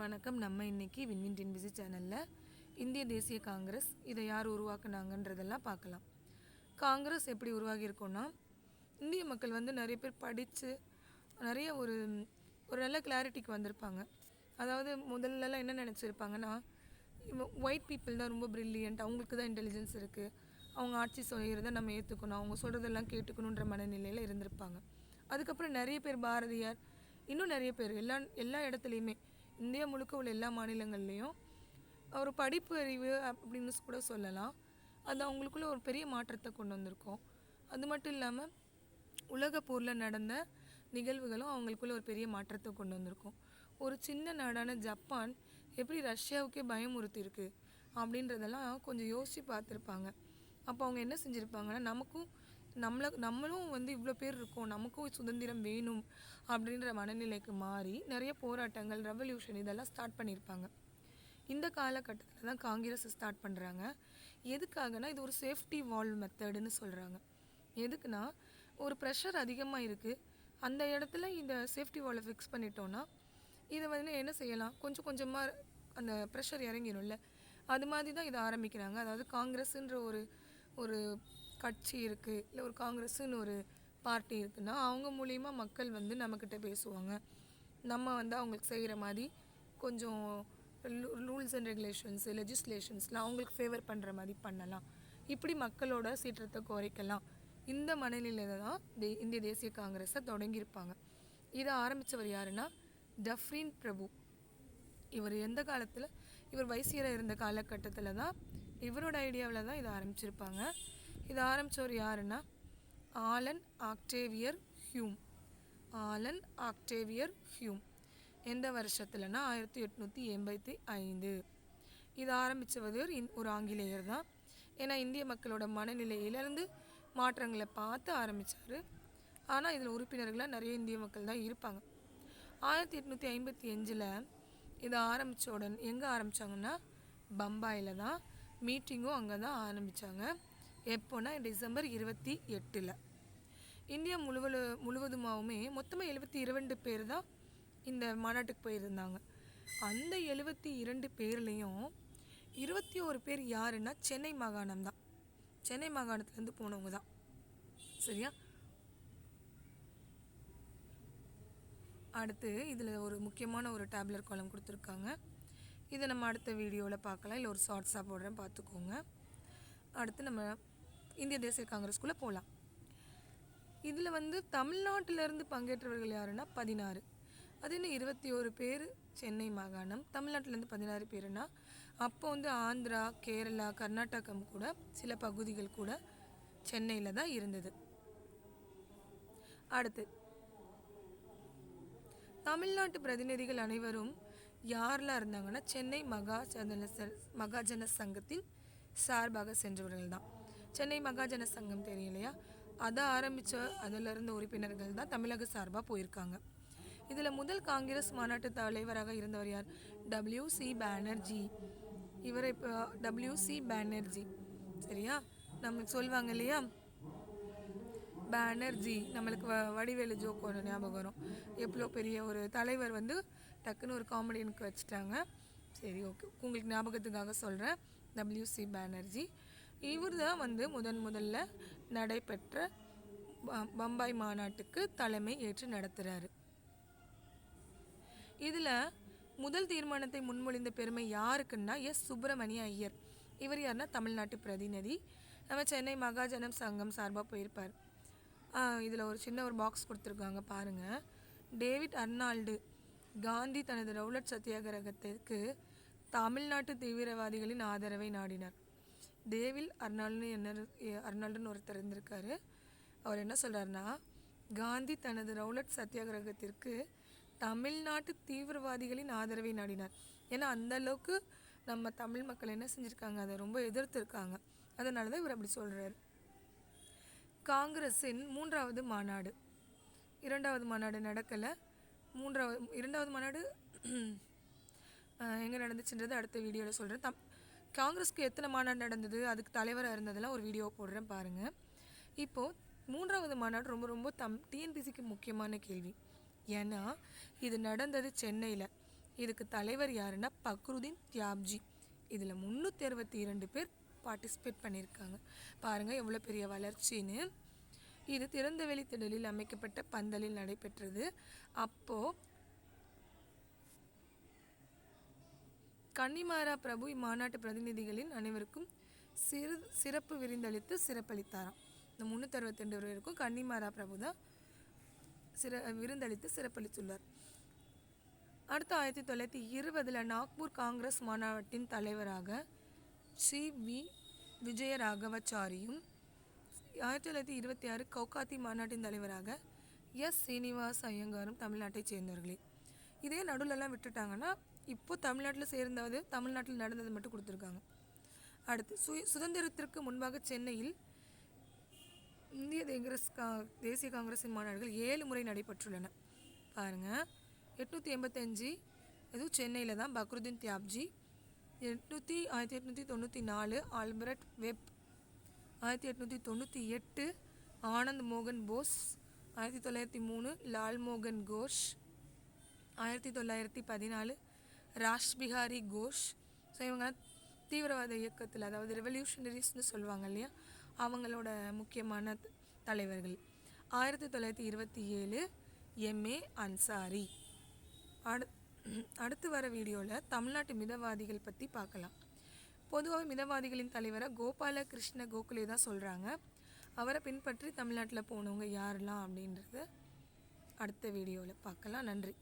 வணக்கம். நம்ம இன்னைக்கு வின்வின் டின்பிசி சேனலில் இந்திய தேசிய காங்கிரஸ் இதை யார் உருவாக்குனாங்கன்றதெல்லாம் பார்க்கலாம். காங்கிரஸ் எப்படி உருவாகியிருக்கோன்னா இந்திய மக்கள் வந்து நிறைய பேர் படித்து நிறைய ஒரு ஒரு நல்ல கிளாரிட்டிக்கு வந்திருப்பாங்க. அதாவது முதல்லலாம் என்ன நினச்சிருப்பாங்கன்னா ஒயிட் பீப்புள் தான் ரொம்ப ப்ரில்லியண்ட் அவங்களுக்கு தான் இன்டெலிஜென்ஸ் இருக்குது அவங்க ஆட்சி செய்கிறத நம்ம ஏற்றுக்கணும் அவங்க சொல்கிறதெல்லாம் கேட்டுக்கணுன்ற மனநிலையில் இருந்திருப்பாங்க. அதுக்கப்புறம் நிறைய பேர் பாரதியார் இன்னும் நிறைய பேர் எல்லா எல்லா இடத்துலையுமே இந்தியா முழுக்க உள்ள எல்லா மாநிலங்கள்லேயும் ஒரு படிப்பு அறிவு அப்படின்னு கூட சொல்லலாம். அது அவங்களுக்குள்ள ஒரு பெரிய மாற்றத்தை கொண்டு வந்திருக்கோம். அது மட்டும் இல்லாமல் உலக போரில் நடந்த நிகழ்வுகளும் அவங்களுக்குள்ள ஒரு பெரிய மாற்றத்தை கொண்டு வந்திருக்கும். ஒரு சின்ன நாடான ஜப்பான் எப்படி ரஷ்யாவுக்கே பயமுறுத்தியிருக்கு அப்படின்றதெல்லாம் கொஞ்சம் யோசித்து பார்த்துருப்பாங்க. அப்போ அவங்க என்ன செஞ்சுருப்பாங்கன்னா நமக்கும் நம்மளை நம்மளும் வந்து இவ்வளோ பேர் இருக்கோம் நமக்கும் சுதந்திரம் வேணும் அப்படின்ற மனநிலைக்கு மாறி நிறைய போராட்டங்கள் ரெவல்யூஷன் இதெல்லாம் ஸ்டார்ட் பண்ணியிருப்பாங்க இந்த காலகட்டத்தில் தான் காங்கிரஸ் ஸ்டார்ட் பண்ணுறாங்க எதுக்காகனா இது ஒரு சேஃப்டி வால்வ் மெத்தடுன்னு சொல்கிறாங்க எதுக்குன்னா ஒரு ப்ரெஷர் அதிகமாக இருக்குது அந்த இடத்துல இந்த சேஃப்டி வால்வை ஃபிக்ஸ் பண்ணிட்டோன்னா இதை வந்து என்ன செய்யலாம்? கொஞ்சம் கொஞ்சமாக அந்த ப்ரெஷர் இறங்கிடும்ல. அது மாதிரி தான் இதை ஆரம்பிக்கிறாங்க. அதாவது காங்கிரஸ்ன்ற ஒரு ஒரு கட்சி இருக்குது இல்லை ஒரு காங்கிரஸுன்னு ஒரு பார்ட்டி இருக்குன்னா அவங்க மூலிமா மக்கள் வந்து நம்மக்கிட்ட பேசுவாங்க. நம்ம வந்து அவங்களுக்கு செய்கிற மாதிரி கொஞ்சம் ரூல்ஸ் அண்ட் ரெகுலேஷன்ஸ் லெஜிஸ்லேஷன்ஸ்லாம் அவங்களுக்கு ஃபேவர் பண்ணுற மாதிரி பண்ணலாம். இப்படி மக்களோட சீற்றத்தை குறைக்கலாம். இந்த மனநிலையில தான் தே இந்திய தேசிய காங்கிரஸை தொடங்கியிருப்பாங்க. இதை ஆரம்பித்தவர் யாருன்னா டஃப்ரின் பிரபு. இவர் எந்த காலத்தில் இவர் வைசியராக இருந்த காலகட்டத்தில் தான் இவரோட ஐடியாவில் தான் இதை ஆரம்பிச்சிருப்பாங்க. இதை ஆரம்பித்தவர் யாருன்னா? Allan Octavian Hume. Allan Octavian Hume. எந்த வருஷத்துலனா ஆயிரத்தி எட்நூற்றி எண்பத்தி ஐந்து. இது ஆரம்பித்தவர் ஒரு ஆங்கிலேயர் தான். ஏன்னா இந்திய மக்களோட மனநிலையிலேருந்து மாற்றங்களை பார்த்து ஆரம்பித்தார் ஆனால் இதில் உறுப்பினர்களாக நிறைய இந்திய மக்கள் தான் இருப்பாங்க. ஆயிரத்தி எட்நூற்றி ஐம்பத்தி அஞ்சில் இதை ஆரம்பித்த உடனே எங்கே ஆரம்பித்தாங்கன்னா பம்பாயில் தான். மீட்டிங்கும் அங்கே தான் ஆரம்பித்தாங்க எப்போனா டிசம்பர் இருபத்தி எட்டில். இந்தியா முழுவலு முழுவதுமாகவுமே மொத்தமாக எழுபத்தி இரண்டு பேர் தான் இந்த மாநாட்டுக்கு போயிருந்தாங்க. அந்த எழுபத்தி இரண்டு பேர்லேயும் இருபத்தி ஒரு பேர் யாருன்னா சென்னை மாகாணம் தான். சென்னை மாகாணத்துலேருந்து போனவங்க தான். சரியா? அடுத்து இதில் ஒரு முக்கியமான ஒரு டேப்லெட் காலம் கொடுத்துருக்காங்க. இதை நம்ம அடுத்த வீடியோவில் பார்க்கலாம் இல்லை ஒரு ஷார்ட்ஸாக போடுறேன் பார்த்துக்கோங்க அடுத்து நம்ம இந்திய தேசிய காங்கிரஸ்குள்ளே போகலாம். இதில் வந்து தமிழ்நாட்டிலேருந்து பங்கேற்றவர்கள் யாருன்னா பதினாறு. அது இன்னும் இருபத்தி ஒரு பேர் சென்னை மாகாணம் தமிழ்நாட்டிலேருந்து பதினாறு பேருனா அப்போ வந்து ஆந்திரா கேரளா கர்நாடகம் கூட சில பகுதிகள் கூட சென்னையில் தான் இருந்தது. அடுத்து தமிழ்நாட்டு பிரதிநிதிகள் அனைவரும் யாரெலாம் இருந்தாங்கன்னா சென்னை மகாஜன மகாஜன சங்கத்தின் சார்பாக சென்றவர்கள் தான். சென்னை மகாஜன சங்கம் தெரியும் இல்லையா? அதை ஆரம்பித்த அதில் இருந்த உறுப்பினர்கள் தான் தமிழக சார்பாக போயிருக்காங்க. இதில் முதல் காங்கிரஸ் மாநாட்டு தலைவராக இருந்தவர் யார்? டபிள்யூ சி பானர்ஜி இவர் இப்போ டபிள்யூ சி சரியா? நம்ம சொல்லுவாங்க இல்லையா? பேனர்ஜி நம்மளுக்கு வ வடிவேலு ஜோக் ஒரு ஞாபகம் வரும். எவ்வளோ பெரிய ஒரு தலைவர் வந்து டக்குன்னு ஒரு காமெடியனுக்கு வச்சுட்டாங்க. சரி ஓகே உங்களுக்கு ஞாபகத்துக்காக சொல்கிறேன் டபிள்யூசி பேனர்ஜி இவர் தான் வந்து முதன் முதல்ல நடைபெற்ற பம்பாய் மாநாட்டுக்கு தலைமை ஏற்று நடத்துகிறாரு இதில் முதல் தீர்மானத்தை முன்மொழிந்த பெருமை யாருக்குன்னா எஸ். சுப்பிரமணிய ஐயர். இவர் யாருன்னா தமிழ்நாட்டு பிரதிநிதி. நம்ம சென்னை மகாஜனம் சங்கம் சார்பாக போயிருப்பார். இதில் ஒரு சின்ன ஒரு பாக்ஸ் கொடுத்துருக்காங்க பாருங்கள் டேவிட் அர்னால்டு காந்தி தனது ரவுலட் சத்தியாகிரகத்திற்கு தமிழ்நாட்டு தீவிரவாதிகளின் ஆதரவை நாடினார். டேவில் அர்னால்னு என்ன அர்னால்டுன்னு ஒருத்தர் இருந்திருக்காரு அவர் என்ன சொல்கிறாருன்னா காந்தி தனது ரவுலட் சத்தியாகிரகத்திற்கு தமிழ்நாட்டு தீவிரவாதிகளின் ஆதரவை நாடினார். ஏன்னா அந்த அளவுக்கு நம்ம தமிழ் மக்கள் என்ன செஞ்சுருக்காங்க அதை ரொம்ப எதிர்த்துருக்காங்க. அதனால தான் இவர் அப்படி சொல்கிறாரு காங்கிரஸின் மூன்றாவது மாநாடு. இரண்டாவது மாநாடு நடக்கலை. மூன்றாவது இரண்டாவது மாநாடு எங்கே நடந்துச்சுன்றது அடுத்த வீடியோவில் சொல்கிறேன் தம் காங்கிரஸ்க்கு எத்தனை மாநாடு நடந்தது? அதுக்கு தலைவராக இருந்ததெல்லாம் ஒரு வீடியோ போடுறேன் பாருங்கள் இப்போது மூன்றாவது மாநாடு ரொம்ப ரொம்ப தம் டிஎன்பிசிக்கு முக்கியமான கேள்வி. ஏன்னா இது நடந்தது சென்னையில். இதுக்கு தலைவர் யாருன்னா பக்ருதீன் தியாப்ஜி. இதில் முந்நூற்றி அறுபத்தி இரண்டு பேர் பார்ட்டிசிபேட் பண்ணியிருக்காங்க. பாருங்கள் எவ்வளோ பெரிய வளர்ச்சின்னு. இது திறந்தவெளி திடலில் அமைக்கப்பட்ட பந்தலில் நடைபெற்றது. அப்போது கன்னிமாரா பிரபு இம்மாநாட்டு பிரதிநிதிகளின் அனைவருக்கும் சிறு சிறப்பு விருந்தளித்து சிறப்பளித்தாராம். இந்த முந்நூற்றி அறுபத்தெண்டு பேருக்கும் கன்னிமாரா பிரபு தான் சிற விருந்தளித்து சிறப்பளித்துள்ளார். அடுத்து ஆயிரத்தி தொள்ளாயிரத்தி இருபதில் நாக்பூர் காங்கிரஸ் மாநாட்டின் தலைவராக சி. வி. விஜயராகவச்சாரியும் ஆயிரத்தி தொள்ளாயிரத்தி இருபத்தி ஆறு கவுகாத்தி மாநாட்டின் தலைவராக எஸ். சீனிவாஸ் ஐயங்காரும் தமிழ்நாட்டைச் சேர்ந்தவர்களே. இதே நடுவுலலாம் விட்டுட்டாங்கன்னா இப்போ தமிழ்நாட்டில் சேர்ந்தாவது தமிழ்நாட்டில் நடந்தது மட்டும் கொடுத்துருக்காங்க. அடுத்து சு சுதந்திரத்திற்கு முன்பாக சென்னையில் இந்திய காங்கிரஸ் கா தேசிய காங்கிரஸின் மாநாடுகள் ஏழு முறை நடைபெற்றுள்ளன. பாருங்கள் எட்நூற்றி எண்பத்தஞ்சு இதுவும் சென்னையில் தான் பக்ருதீன் தியாப்ஜி. எட்நூற்றி ஆயிரத்தி எட்நூற்றி தொண்ணூற்றி நாலு ஆல்பர்ட் வெப். ஆயிரத்தி எட்நூற்றி தொண்ணூற்றி எட்டு ஆனந்த் மோகன் போஸ். ஆயிரத்தி தொள்ளாயிரத்தி மூணு லால் மோகன் கோஷ். ஆயிரத்தி தொள்ளாயிரத்தி பதினாலு ராஷ்பிஹாரி கோஷ். ஸோ இவங்க தீவிரவாத இயக்கத்தில் அதாவது ரெவல்யூஷனரிஸ்னு சொல்லுவாங்க இல்லையா அவங்களோட முக்கியமான தலைவர்கள். ஆயிரத்தி தொள்ளாயிரத்தி இருபத்தி ஏழு எம்ஏ அன்சாரி அடு அடுத்து வர வீடியோவில் தமிழ்நாட்டு மிதவாதிகள் பற்றி பார்க்கலாம் பொதுவாக மிதவாதிகளின் தலைவரை கோபால கிருஷ்ண கோகுலே தான் சொல்கிறாங்க அவரை பின்பற்றி தமிழ்நாட்டில் போனவங்க யாரெல்லாம் அப்படின்றத அடுத்த வீடியோவில் பார்க்கலாம் நன்றி.